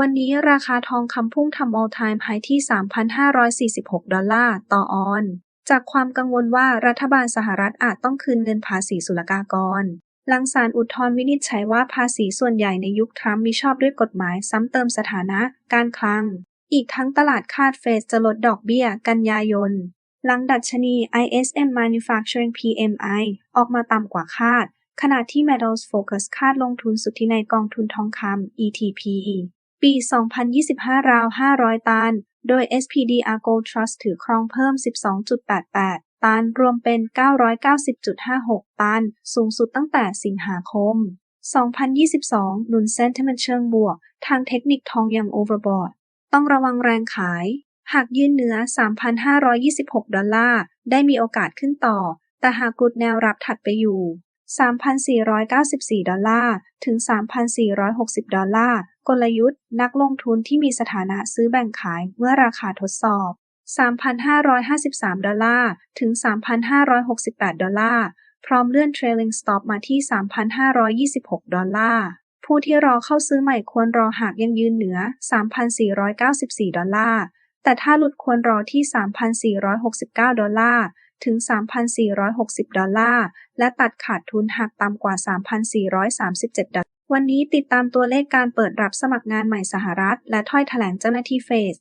วันนี้ราคาทองคำพุ่งทำ all time high ที่ 3,546 ดอลลาร์ต่อออน จากความกังวลว่ารัฐบาลสหรัฐอาจต้องคืนเงินภาษีศุลกากร หลังศาลอุทธรณ์วินิจฉัยว่าภาษีส่วนใหญ่ในยุคทรัมป์มิชอบด้วยกฎหมายซ้ำเติมสถานะ การคลัง อีกทั้งตลาดคาดเฟดจะลดดอกเบี้ยกันยายน หลังดัชนี ISM Manufacturing PMI ออกมาต่ำกว่าคาดขณะที่ Metals Focus คาดลงทุนสุทธิในกองทุนทองคำ ETP ปี 2025 ราว 500 ตัน โดย SPDR Gold Trust ถือครองเพิ่ม 12.88 ตัน รวมเป็น 990.56 ตัน สูงสุดตั้งแต่สิงหาคม 2022 หนุน Sentiment เชิงบวก ทางเทคนิคทองยัง Overbought ต้องระวังแรงขาย หากยืนเหนือ 3,526 ดอลลาร์ ได้มีโอกาสขึ้นต่อ แต่หากกลุดแนวรับถัดไปอยู่ 3,494 ดอลลาร์ ถึง 3,460 ดอลลาร์ กลยุทธ์ นักลงทุนที่มีสถานะซื้อแบ่งขายเมื่อราคาทดสอบ 3,553 ดอลลาร์ ถึง 3,568 ดอลลาร์ พร้อมเลื่อน trailing stop มาที่ 3,526 ดอลลาร์ผู้ที่รอเข้าซื้อใหม่ควรรอหากยังยืนเหนือ 3,494 ดอลลาร์ แต่ถ้าหลุดควรรอที่ 3,469 ดอลลาร์ ถึง 3,460 ดอลลาร์ และตัดขาดทุนหากต่ำกว่า 3,437 ดอลลาร์ วันนี้ติดตามตัวเลขการเปิดรับสมัครงานใหม่สหรัฐ และถ้อยแถลงเจ้าหน้าที่เฟด